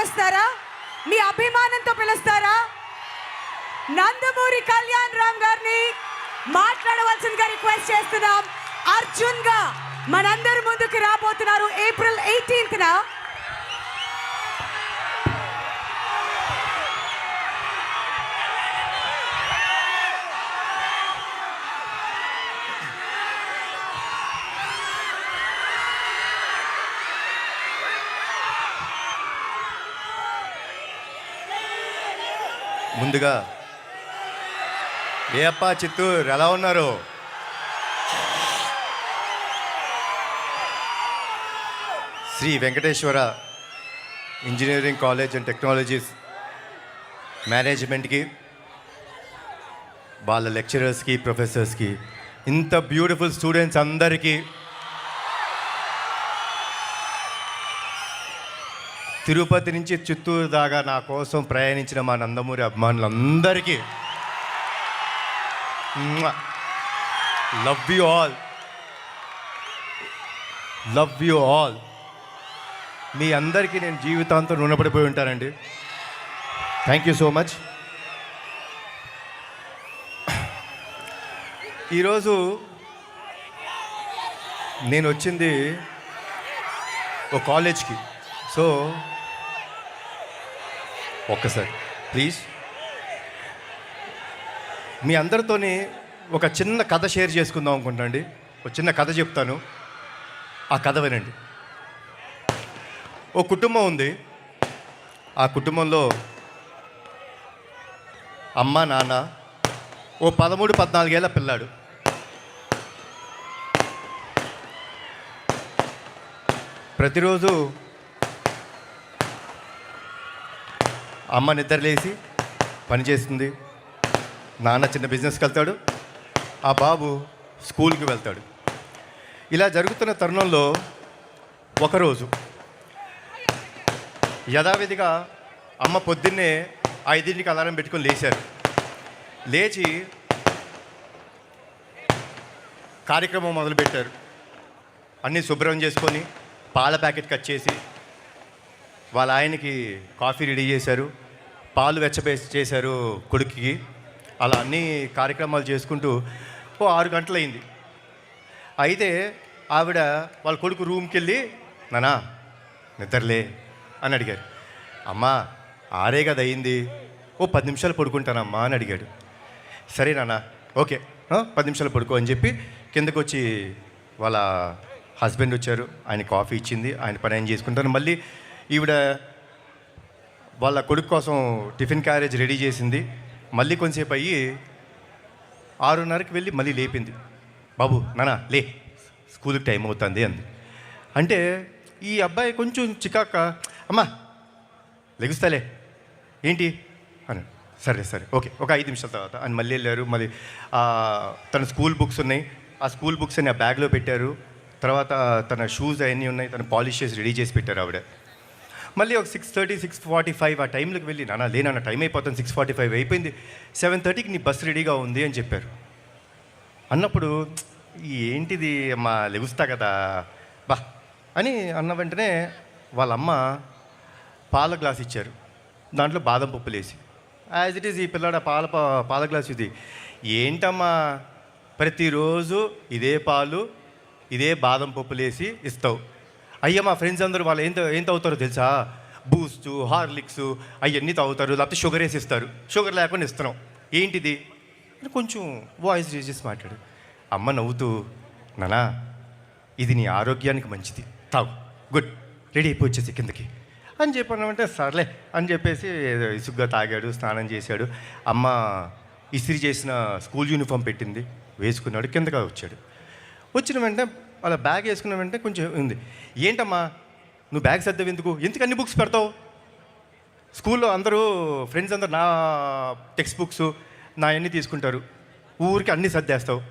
పిలుస్తారా? మీ అభిమానంతో పిలుస్తారా? నందమూరి కళ్యాణ్ రామ్ గారిని మాట్లాడవలసిందిగా రిక్వెస్ట్ చేస్తున్నాం. అర్జున్గా మనందరి ముందుకు రాబోతున్నారు. ఏప్రిల్ ఎయిటీన్త్ ముందుగా ఏ అప్ప చిత్తూరు ఎలా ఉన్నారు? Sri Venkateswara engineering college and technologies మేనేజ్మెంట్కి వాళ్ళ లెక్చరర్స్కి ప్రొఫెసర్స్కి ఇంత బ్యూటిఫుల్ స్టూడెంట్స్ అందరికీ తిరుపతి నుంచి చిత్తూరు దాకా నా కోసం ప్రయాణించిన మా నందమూరి అభిమానులందరికీ. Love you all love you all మీ అందరికీ నేను జీవితాంతం రుణపడిపోయి ఉంటానండి. థ్యాంక్ యూ సో మచ్ ఈరోజు నేను వచ్చింది ఒక కాలేజ్కి. సో ఒక్కసారి ప్లీజ్ మీ అందరితోని ఒక చిన్న కథ షేర్ చేసుకుందాం అనుకుంటాండి ఒక చిన్న కథ చెప్తాను. ఆ కథ వినండి. ఓ కుటుంబం ఉంది. ఆ కుటుంబంలో అమ్మ నాన్న ఓ పదమూడు పద్నాలుగేళ్ళ పిల్లాడు. ప్రతిరోజు అమ్మ నిద్రలేసి పని చేస్తుంది. నాన్న చిన్న బిజినెస్కి వెళ్తాడు. ఆ బాబు స్కూల్కి వెళ్తాడు. ఇలా జరుగుతున్న తరుణంలో ఒకరోజు యథావిధిగా అమ్మ పొద్దున్నే ఐదింటికి అలారం పెట్టుకొని లేచారు. లేచి కార్యక్రమం మొదలుపెట్టారు. అన్నీ శుభ్రం చేసుకొని పాల ప్యాకెట్ కట్ చేసి వాళ్ళ ఆయనకి కాఫీ రెడీ చేశారు పాలు వెచ్చబే చేశారు కొడుకుకి. అలా అన్ని కార్యక్రమాలు చేసుకుంటూ ఓ ఆరు గంటలైంది అయితే ఆవిడ వాళ్ళ కొడుకు రూమ్కి వెళ్ళి నానా నిద్రలే అని అడిగారు. అమ్మా ఆరే కదా అయింది. ఓ పది నిమిషాలు పడుకుంటానమ్మా అని అడిగాడు. సరే నాన్న ఓకే. పది నిమిషాలు పడుకో అని చెప్పి కిందకు వచ్చి వాళ్ళ హస్బెండ్ వచ్చారు. ఆయన కాఫీ ఇచ్చింది. ఆయన పని ఆయన చేసుకుంటారు. మళ్ళీ ఈవిడ వాళ్ళ కొడుకు కోసం టిఫిన్ క్యారేజ్ రెడీ చేసింది. మళ్ళీ కొంచెంసేపు అయ్యి ఆరున్నరకి వెళ్ళి మళ్ళీ లేపింది. బాబు నానా లే స్కూల్కి టైం అవుతుంది అంది. అంటే ఈ అబ్బాయి కొంచెం చికాక అమ్మా లెగుస్తాలే. ఏంటి? అని. సరే సరే ఓకే ఒక ఐదు నిమిషాల తర్వాత. అని మళ్ళీ వెళ్ళారు. మళ్ళీ తన స్కూల్ బుక్స్ ఉన్నాయి. ఆ స్కూల్ బుక్స్ అన్ని ఆ బ్యాగ్లో పెట్టారు. తర్వాత తన షూస్ అవన్నీ ఉన్నాయి. తన పాలిష్ చేసి రెడీ చేసి పెట్టారు ఆవిడ. మళ్ళీ ఒక six thirty six forty five ఆ టైంలోకి వెళ్ళి నాన్న లేనన్న టైం అయిపోతుంది సిక్స్ ఫార్టీ ఫైవ్ అయిపోయింది. సెవెన్ థర్టీకి నీ బస్ రెడీగా ఉంది అని చెప్పారు. అన్నప్పుడు ఏంటిది అమ్మా లెగుస్తా కదా బా అని అన్న వెంటనే వాళ్ళ అమ్మ పాల గ్లాస్ ఇచ్చారు. దాంట్లో బాదం పప్పులు వేసి యాజ్ ఇట్ ఈస్ ఈ పిల్లాడ పాల పాల గ్లాస్ ఇది. ఏంటమ్మా ప్రతిరోజు ఇదే పాలు ఇదే బాదం పప్పులు వేసి ఇస్తావు. అయ్యా మా ఫ్రెండ్స్ అందరూ వాళ్ళు ఏం ఏం తాగుతారో తెలుసా? బూస్ట్ హార్లిక్స్ అవన్నీ తాగుతారు. లేకపోతే షుగర్ వేసి ఇస్తారు. షుగర్ లేకుండా ఇస్తున్నాం. ఏంటిది? కొంచెం వాయిస్ రేజ్ చేసి మాట్లాడు. అమ్మ నవ్వుతూ నానా ఇది నీ ఆరోగ్యానికి మంచిది. తాగు. గుడ్. రెడీ అయిపోయి వచ్చేసి కిందకి. అని చెప్పానంటే సర్లే. అని చెప్పేసి ఇసుగ్గా తాగాడు స్నానం చేశాడు. అమ్మ ఇస్త్రీ చేసిన స్కూల్ యూనిఫామ్ పెట్టింది. వేసుకున్నాడు కిందగా వచ్చాడు. వచ్చిన వెంటనే అలా బ్యాగ్ వేసుకున్న వెంటనే కొంచెం ఉంది. ఏంటమ్మా? నువ్వు బ్యాగ్ సర్దావు ఎందుకు? ఎందుకు అన్ని బుక్స్ పెడతావు? స్కూల్లో అందరూ ఫ్రెండ్స్ అందరూ నా టెక్స్ట్ బుక్స్ నా అన్నీ తీసుకుంటారు. ఊరికి అన్నీ సర్దేస్తావు.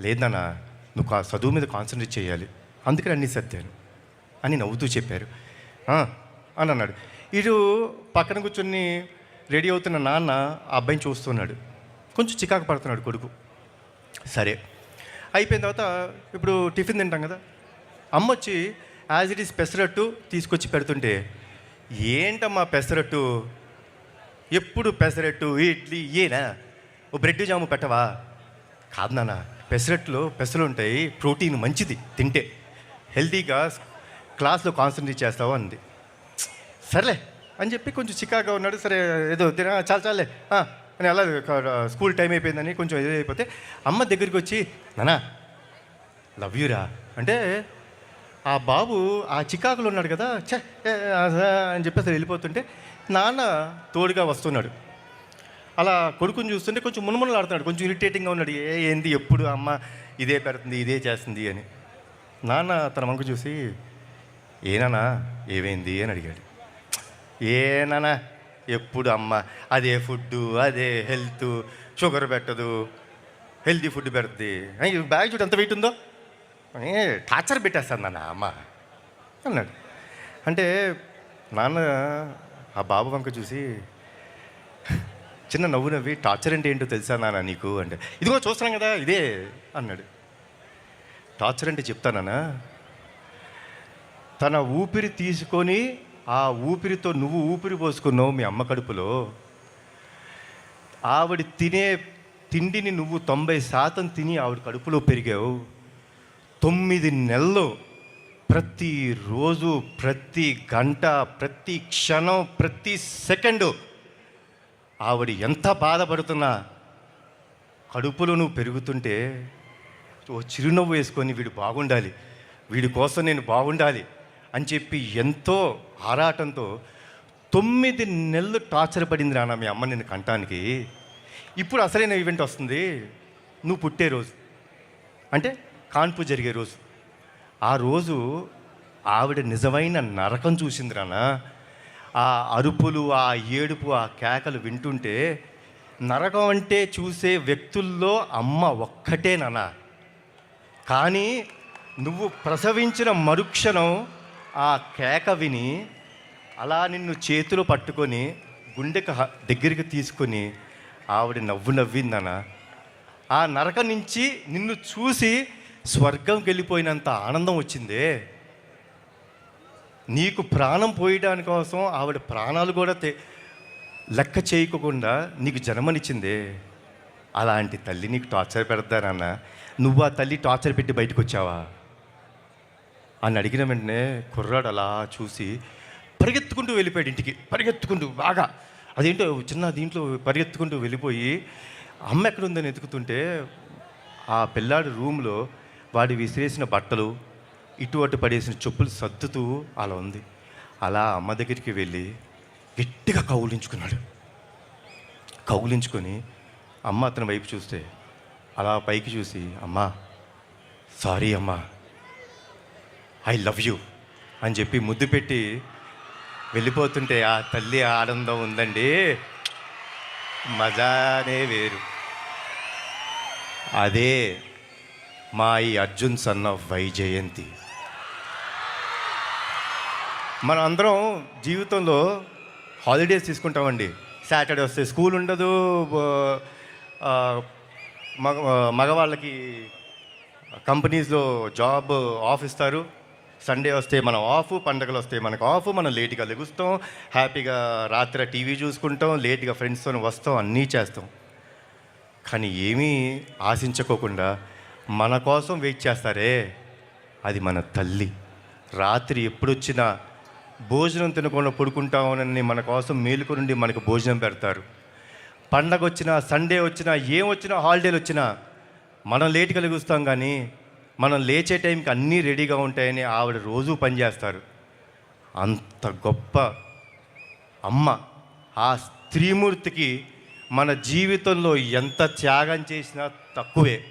లేదు నువ్వు కా- చదువు మీద కాన్సన్ట్రేట్ చేయాలి. అందుకని అన్నీ సర్దాను. అని నవ్వుతూ చెప్పారు. అని అన్నాడు. ఇటు పక్కన కూర్చొని రెడీ అవుతున్న నాన్న ఆ అబ్బాయిని చూస్తున్నాడు. కొంచెం చికాకు పడుతున్నాడు కొడుకు. సరే అయిపోయిన తర్వాత ఇప్పుడు టిఫిన్ తింటాం కదా. అమ్మ వచ్చి యాజ్ ఇట్ ఈస్ పెసరట్టు తీసుకొచ్చి పెడుతుంటే ఏంటమ్మా పెసరట్టు ఎప్పుడు పెసరట్టు ఇడ్లీ ఏనా ఓ బ్రెడ్ జాము పెట్టవా? కాదు నాన్న పెసరట్లో పెసలు ఉంటాయి ప్రోటీన్ మంచిది తింటే. హెల్తీగా క్లాస్లో కాన్సన్ట్రేట్ చేస్తావు అంది. సర్లే అని చెప్పి కొంచెం చికాగా ఉన్నాడు. సరే ఏదో తిన చాలు చాలే అని అలా స్కూల్ టైం అయిపోయిందని కొంచెం ఇది అయిపోతే అమ్మ దగ్గరికి వచ్చి నానా లవ్ యూరా? అంటే ఆ బాబు ఆ చికాకులో ఉన్నాడు కదా ఛే అని చెప్పేసి వెళ్ళిపోతుంటే నాన్న తోడుగా వస్తున్నాడు. అలా కొడుకుని చూస్తుంటే కొంచెం మునుమునలు ఆడుతున్నాడు కొంచెం ఇరిటేటింగ్గా ఉన్నాడు. ఏ ఏంది ఎప్పుడు అమ్మ ఇదే పెడుతుంది ఇదే చేస్తుంది అని. నాన్న తన వంక చూసి ఏనానా ఏమైంది? అని అడిగాడు. ఏనానా ఎప్పుడు అమ్మ అదే ఫుడ్ అదే హెల్త్ షుగర్ పెట్టదు హెల్తీ ఫుడ్ పెడుతుంది బ్యాగ్ చూడు ఎంత వెయిట్ ఉందో. టార్చర్ పెట్టేస్తాను నాన్న అమ్మ. అన్నాడు. అంటే నాన్న ఆ బాబు వంక చూసి చిన్న నవ్వు నవ్వి టార్చర్ అంటే ఏంటో తెలుసా నాన్న నీకు అంటే ఇదిగో చూస్తున్నాం కదా ఇదే అన్నాడు. టార్చర్ అంటే చెప్తానా తన ఊపిరి తీసుకొని ఆ ఊపిరితో నువ్వు ఊపిరి పోసుకున్నావు మీ అమ్మ కడుపులో. ఆవిడ తినే తిండిని నువ్వు తొంభై శాతం తిని ఆవిడ కడుపులో పెరిగావు. తొమ్మిది నెలలు ప్రతిరోజు ప్రతి గంట ప్రతి క్షణం ప్రతి సెకండు ఆవిడ ఎంత బాధపడుతున్నా కడుపులో నువ్వు పెరుగుతుంటే ఓ చిరునవ్వు వేసుకొని వీడు బాగుండాలి. వీడి కోసం నేను బాగుండాలి. అని చెప్పి ఎంతో ఆరాటంతో తొమ్మిది నెలలు టార్చర్ పడింది నాన్న మీ అమ్మ నేను కంటానికి. ఇప్పుడు అసలైన ఈవెంట్ వస్తుంది. నువ్వు పుట్టే రోజు. అంటే కాన్పు జరిగే రోజు. ఆ రోజు ఆవిడ నిజమైన నరకం చూసింది రానా ఆ అరుపులు ఆ ఏడుపు ఆ కేకలు వింటుంటే నరకం అంటే చూసే వ్యక్తుల్లో అమ్మ ఒక్కటే నాన్న. కానీ నువ్వు ప్రసవించిన మరుక్షణం ఆ కేక విని అలా నిన్ను చేతులు పట్టుకొని గుండెకు దగ్గరికి తీసుకొని ఆవిడ నవ్వు నవ్విందన. ఆ నరక నుంచి నిన్ను చూసి స్వర్గంకి వెళ్ళిపోయినంత ఆనందం వచ్చిందే. నీకు ప్రాణం పోయడానికి కోసం ఆవిడ ప్రాణాలు కూడా తె- లెక్క చేయకుండా నీకు జన్మనిచ్చిందే. అలాంటి తల్లి నీకు టార్చర్ పెడతానన్న. నువ్వు ఆ తల్లి టార్చర్ పెట్టి బయటకు వచ్చావా అని అడిగిన వెంటనే కుర్రాడు అలా చూసి పరిగెత్తుకుంటూ వెళ్ళిపోయాడు ఇంటికి. పరిగెత్తుకుంటూ బాగా. అదేంటో చిన్న దీంట్లో పరిగెత్తుకుంటూ వెళ్ళిపోయి అమ్మ ఎక్కడుందని ఎతుకుతుంటే ఆ పిల్లాడి రూమ్లో వాడి విసిరేసిన బట్టలు ఇటు అటు పడేసిన చెప్పులు సర్దుతూ అలా ఉంది. అలా అమ్మ దగ్గరికి వెళ్ళి గట్టిగా కౌలించుకున్నాడు కౌలించుకొని అమ్మ అతని వైపు చూస్తే అలా పైకి చూసి అమ్మా సారీ అమ్మా ఐ లవ్ యూ అని చెప్పి ముద్దు పెట్టి వెళ్ళిపోతుంటే ఆ తల్లి ఆనందం ఉందండి. మజానే వేరు. అదే మా ఈ అర్జున్ సన్ ఆఫ్ వైజయంతి. మనం అందరం జీవితంలో హాలిడేస్ తీసుకుంటామండి. సాటర్డే వస్తే స్కూల్ ఉండదు మగ మగవాళ్ళకి కంపెనీస్లో జాబ్ ఆఫ్ ఇస్తారు. సండే వస్తే మనం ఆఫ్ పండగలు వస్తే మనకు ఆఫ్ మనం లేట్గా లెగుస్తాం హ్యాపీగా రాత్రి టీవీ చూసుకుంటాం లేట్గా ఫ్రెండ్స్తో వస్తాం అన్నీ చేస్తాం. కానీ ఏమీ ఆశించుకోకుండా మన కోసం వెయిట్ చేస్తారే? అది మన తల్లి. రాత్రి ఎప్పుడొచ్చినా భోజనం తినకుండా పడుకుంటామని మన కోసం మేలుకు నుండి మనకు భోజనం పెడతారు. పండగ వచ్చినా సండే వచ్చినా ఏం వచ్చినా హాలిడేలు వచ్చినా మనం లేట్ లెగుస్తాం కానీ మనం లేచే టైంకి అన్నీ రెడీగా ఉంటాయని ఆవిడ రోజు పనిచేస్తారు. అంత గొప్ప అమ్మ. ఆ స్త్రీమూర్తికి మన జీవితంలో ఎంత త్యాగం చేసినా తక్కువే.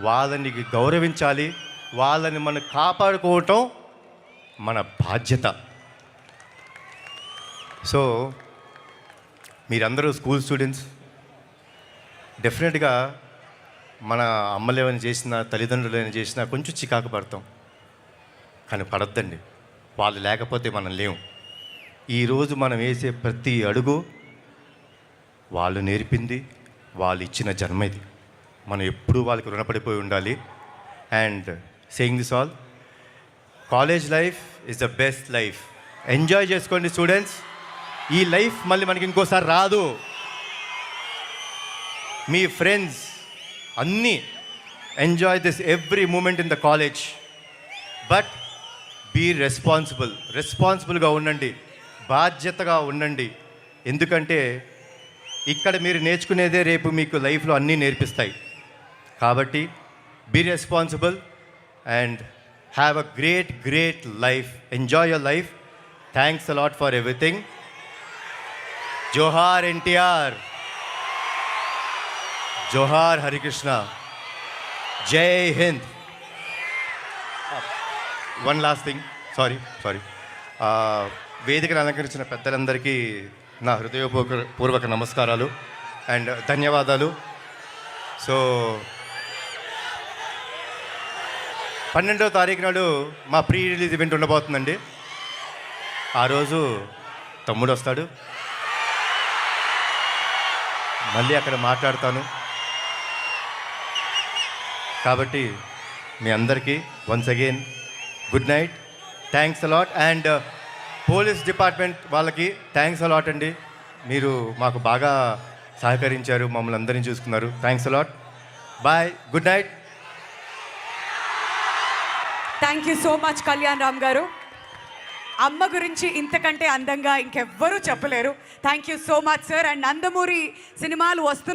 వాళ్ళని గౌరవించాలి వాళ్ళని మనం కాపాడుకోవటం మన బాధ్యత. సో మీరందరూ స్కూల్ స్టూడెంట్స్ డెఫినెట్గా మన అమ్మలు ఏమైనా చేసినా తల్లిదండ్రులు ఏమైనా చేసినా కొంచెం చికాకు పడతాం. కానీ పడద్దండి. వాళ్ళు లేకపోతే మనం లేవు ఈరోజు మనం వేసే ప్రతి అడుగు వాళ్ళు నేర్పింది వాళ్ళు ఇచ్చిన జన్మ ఇది. మనం ఎప్పుడూ వాళ్ళకి రుణపడిపోయి ఉండాలి. And saying this all college life is the best life. Enjoy చేసుకోండి స్టూడెంట్స్. ఈ లైఫ్ మళ్ళీ మనకి ఇంకోసారి రాదు. మీ ఫ్రెండ్స్ అన్నీ enjoy this every moment in the college but be responsible రెస్పాన్సిబుల్గా ఉండండి. బాధ్యతగా ఉండండి. ఎందుకంటే ఇక్కడ మీరు నేర్చుకునేదే రేపు మీకు లైఫ్లో అన్నీ నేర్పిస్తాయి. కాబట్టి be responsible and have a great great life enjoy your life thanks a lot for everything జోహార్ ఎన్టీఆర్ జోహార్ హరికృష్ణ జై Hind. One last thing sorry sorry వేదికను అలంకరించిన పెద్దలందరికీ నా హృదయపూర్వక పూర్వక నమస్కారాలు అండ్ ధన్యవాదాలు. సో పన్నెండవ తారీఖు నాడు మా ప్రీ రిలీజ్ ఈవెంట్ ఉండబోతుందండి. ఆ రోజు తమ్ముడు వస్తాడు. మళ్ళీ అక్కడ మాట్లాడతాను. కాబట్టి మీ అందరికీ once again good night thanks a lot and police department వాళ్ళకి థ్యాంక్స్ అలాట్ అండి. మీరు మాకు బాగా సహకరించారు మమ్మల్ని అందరినీ చూసుకున్నారు. Thanks a lot bye good night thank you so much Kalyan Ram గారు అమ్మ గురించి ఇంతకంటే అందంగా ఇంకెవ్వరూ చెప్పలేరు. Thank you so much sir and Nandamuri సినిమాలు వస్తు